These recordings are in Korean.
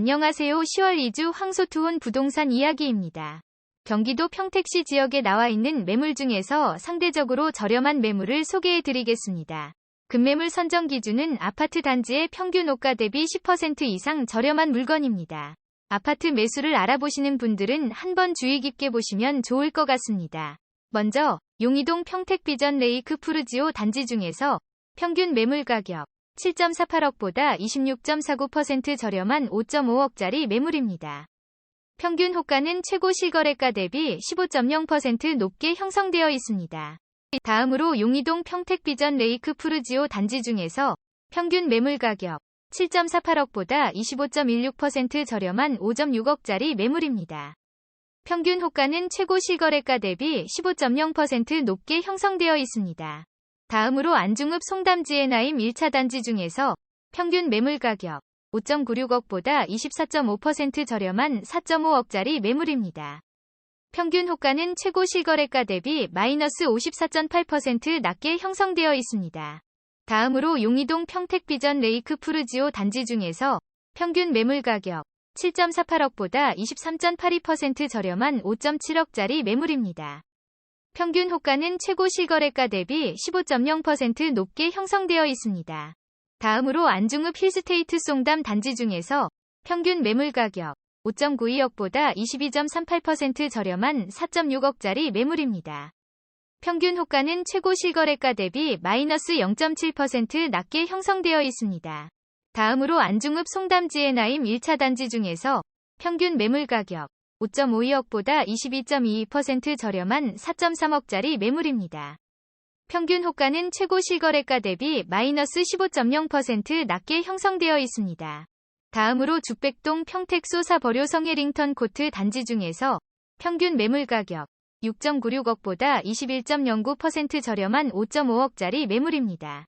안녕하세요. 10월 2주 황소투혼 부동산 이야기입니다. 경기도 평택시 지역에 나와 있는 매물 중에서 상대적으로 저렴한 매물을 소개해 드리겠습니다. 급매물 선정 기준은 아파트 단지의 평균 호가 대비 10% 이상 저렴한 물건입니다. 아파트 매수를 알아보시는 분들은 한번 주의 깊게 보시면 좋을 것 같습니다. 먼저 용이동 평택 비전 레이크 푸르지오 단지 중에서 평균 매물 가격 7.48억보다 26.49% 저렴한 5.5억짜리 매물입니다. 평균 호가는 최고 실거래가 대비 15.0% 높게 형성되어 있습니다. 다음으로 용이동 평택비전 레이크 푸르지오 단지 중에서 평균 매물 가격 7.48억보다 25.16% 저렴한 5.6억짜리 매물입니다. 평균 호가는 최고 실거래가 대비 15.0% 높게 형성되어 있습니다. 다음으로 안중읍 송담지의 나임 1차 단지 중에서 평균 매물 가격 5.96억보다 24.5% 저렴한 4.5억짜리 매물입니다. 평균 호가는 최고 실거래가 대비 마이너스 54.8% 낮게 형성되어 있습니다. 다음으로 용이동 평택비전 레이크 푸르지오 단지 중에서 평균 매물 가격 7.48억보다 23.82% 저렴한 5.7억짜리 매물입니다. 평균 호가는 최고 실거래가 대비 15.0% 높게 형성되어 있습니다. 다음으로 안중읍 힐스테이트 송담 단지 중에서 평균 매물 가격 5.92억보다 22.38% 저렴한 4.6억짜리 매물입니다. 평균 호가는 최고 실거래가 대비 마이너스 0.7% 낮게 형성되어 있습니다. 다음으로 안중읍 송담지의 나임 1차 단지 중에서 평균 매물 가격 5.52억보다 22.22% 저렴한 4.3억짜리 매물입니다. 평균 호가는 최고 실거래가 대비 마이너스 15.0% 낮게 형성되어 있습니다. 다음으로 죽백동 평택소 사 버료 성해링턴 코트 단지 중에서 평균 매물 가격 6.96억보다 21.09% 저렴한 5.5억짜리 매물입니다.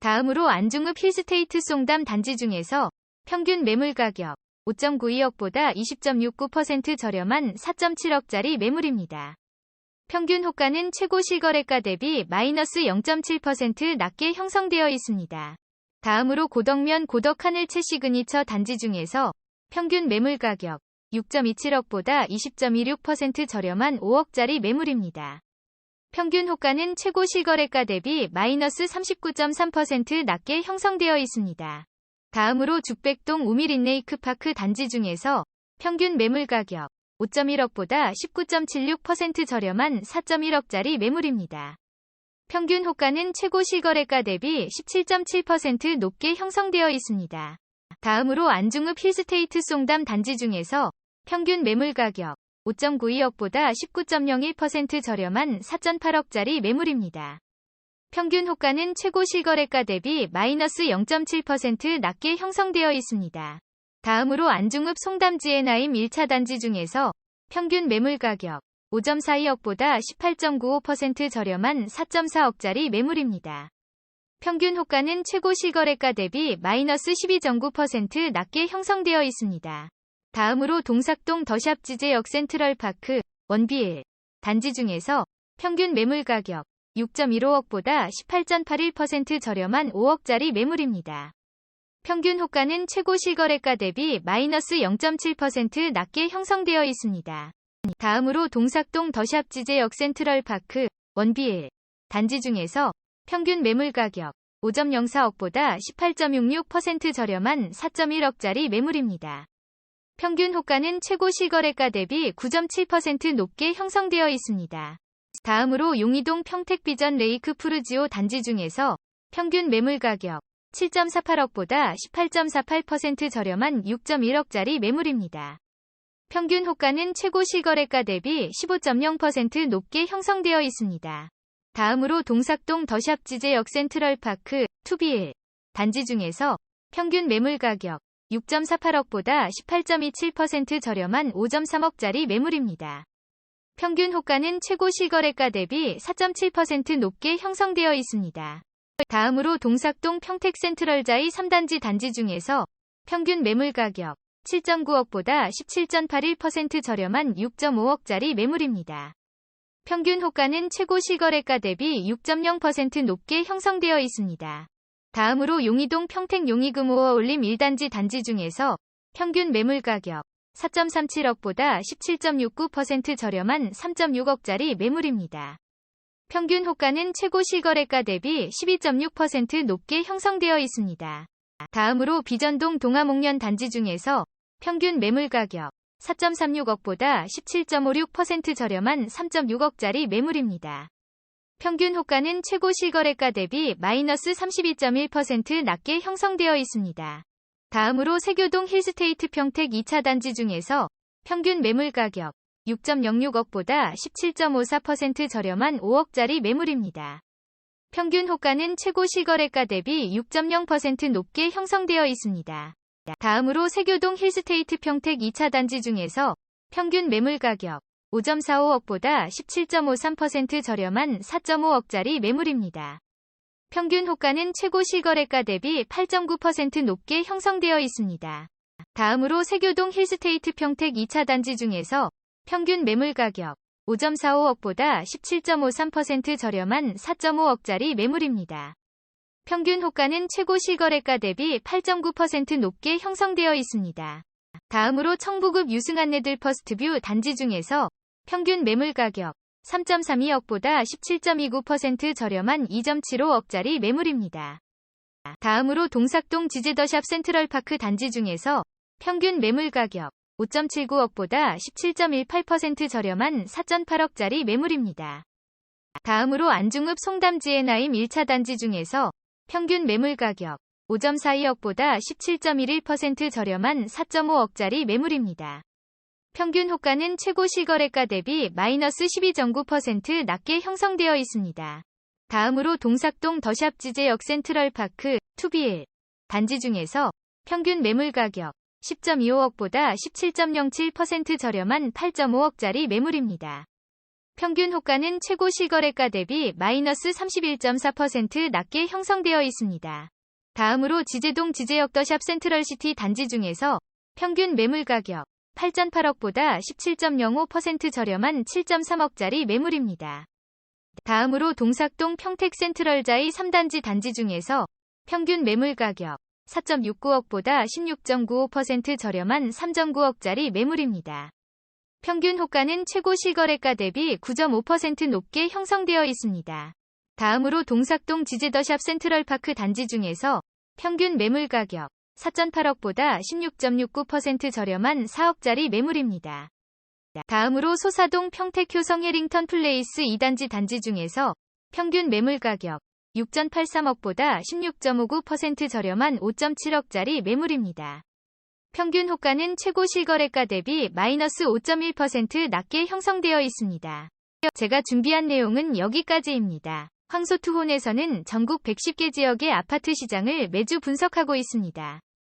다음으로 안중읍 힐스테이트 송담 단지 중에서 평균 매물 가격 5.92억보다 20.69% 저렴한 4.7억짜리 매물입니다. 평균 호가는 최고 실거래가 대비 마이너스 0.7% 낮게 형성되어 있습니다. 다음으로 고덕면 고덕 하늘채 시그니처 단지 중에서 평균 매물 가격 6.27억보다 20.26% 저렴한 5억짜리 매물입니다. 평균 호가는 최고 실거래가 대비 마이너스 39.3% 낮게 형성되어 있습니다. 다음으로 죽백동 우밀인레이크파크 단지 중에서 평균 매물 가격 5.1억보다 19.76% 저렴한 4.1억짜리 매물입니다. 평균 호가는 최고 실거래가 대비 17.7% 높게 형성되어 있습니다. 다음으로 안중읍 힐스테이트 송담 단지 중에서 평균 매물 가격 5.92억보다 19.01% 저렴한 4.8억짜리 매물입니다. 평균 호가는 최고 실거래가 대비 마이너스 0.7% 낮게 형성되어 있습니다. 다음으로 안중읍 송담지의 나임 1차 단지 중에서 평균 매물 가격 5.42억보다 18.95% 저렴한 4.4억짜리 매물입니다. 평균 호가는 최고 실거래가 대비 마이너스 12.9% 낮게 형성되어 있습니다. 다음으로 동삭동 더샵 지제역 센트럴파크 원비일 단지 중에서 평균 매물 가격 6.15억보다 18.81% 저렴한 5억짜리 매물입니다. 평균 호가는 최고 실거래가 대비 마이너스 0.7% 낮게 형성되어 있습니다. 다음으로 동삭동 더샵 지제역 센트럴 파크 원비일 단지 중에서 평균 매물 가격 5.04억보다 18.66% 저렴한 4.1억짜리 매물입니다. 평균 호가는 최고 실거래가 대비 9.7% 높게 형성되어 있습니다. 다음으로 용이동 평택비전 레이크 푸르지오 단지 중에서 평균 매물 가격 7.48억보다 18.48% 저렴한 6.1억짜리 매물입니다. 평균 호가는 최고 실거래가 대비 15.0% 높게 형성되어 있습니다. 다음으로 동삭동 더샵 지제역 센트럴파크 투비일 단지 중에서 평균 매물 가격 6.48억보다 18.27% 저렴한 5.3억짜리 매물입니다. 평균 호가는 최고 실거래가 대비 4.7% 높게 형성되어 있습니다. 다음으로 동삭동 평택 센트럴자이 3단지 단지 중에서 평균 매물 가격 7.9억보다 17.81% 저렴한 6.5억짜리 매물입니다. 평균 호가는 최고 실거래가 대비 6.0% 높게 형성되어 있습니다. 다음으로 용이동 평택 용이금호어 올림 1단지 단지 중에서 평균 매물 가격 4.37억보다 17.69% 저렴한 3.6억짜리 매물입니다. 평균 호가는 최고 실거래가 대비 12.6% 높게 형성되어 있습니다. 다음으로 비전동 동아목련 단지 중에서 평균 매물 가격 4.36억보다 17.56% 저렴한 3.6억짜리 매물입니다. 평균 호가는 최고 실거래가 대비 마이너스 32.1% 낮게 형성되어 있습니다. 다음으로 세교동 힐스테이트 평택 2차 단지 중에서 평균 매물 가격 6.06억보다 17.54% 저렴한 5억짜리 매물입니다. 평균 호가는 최고 실거래가 대비 6.0% 높게 형성되어 있습니다. 다음으로 세교동 힐스테이트 평택 2차 단지 중에서 평균 매물 가격 5.45억보다 17.53% 저렴한 4.5억짜리 매물입니다. 평균 호가는 최고 실거래가 대비 8.9% 높게 형성되어 있습니다. 다음으로 세교동 힐스테이트 평택 2차 단지 중에서 평균 매물 가격 5.45억보다 17.53% 저렴한 4.5억짜리 매물입니다. 평균 호가는 최고 실거래가 대비 8.9% 높게 형성되어 있습니다. 다음으로 청부급 유승 안내들 퍼스트뷰 단지 중에서 평균 매물 가격 3.32억보다 17.29% 저렴한 2.75억짜리 매물입니다. 다음으로 동삭동 지제더샵 센트럴파크 단지 중에서 평균 매물 가격 5.79억보다 17.18% 저렴한 4.8억짜리 매물입니다. 다음으로 안중읍 송담지에 나임 1차 단지 중에서 평균 매물 가격 5.42억보다 17.11% 저렴한 4.5억짜리 매물입니다. 평균 호가는 최고 실거래가 대비 마이너스 12.9% 낮게 형성되어 있습니다. 다음으로 동삭동 더샵 지제역 센트럴파크 2B1 단지 중에서 평균 매물 가격 10.25억보다 17.07% 저렴한 8.5억짜리 매물입니다. 평균 호가는 최고 실거래가 대비 마이너스 31.4% 낮게 형성되어 있습니다. 다음으로 지제동 지제역 더샵 센트럴시티 단지 중에서 평균 매물 가격 8.8억보다 17.05% 저렴한 7.3억짜리 매물입니다. 다음으로 동삭동 평택 센트럴자이 3단지 단지 중에서 평균 매물 가격 4.69억보다 16.95% 저렴한 3.9억짜리 매물입니다. 평균 호가는 최고 실거래가 대비 9.5% 높게 형성되어 있습니다. 다음으로 동삭동 지제더샵 센트럴파크 단지 중에서 평균 매물 가격 4.8억보다 16.69% 저렴한 4억짜리 매물입니다. 다음으로 소사동 평택효성 해링턴 플레이스 2단지 단지 중에서 평균 매물 가격 6.83억보다 16.59% 저렴한 5.7억짜리 매물입니다. 평균 호가는 최고 실거래가 대비 마이너스 5.1% 낮게 형성되어 있습니다. 제가 준비한 내용은 여기까지입니다. 황소투혼에서는 전국 110개 지역의 아파트 시장을 매주 분석하고 있습니다.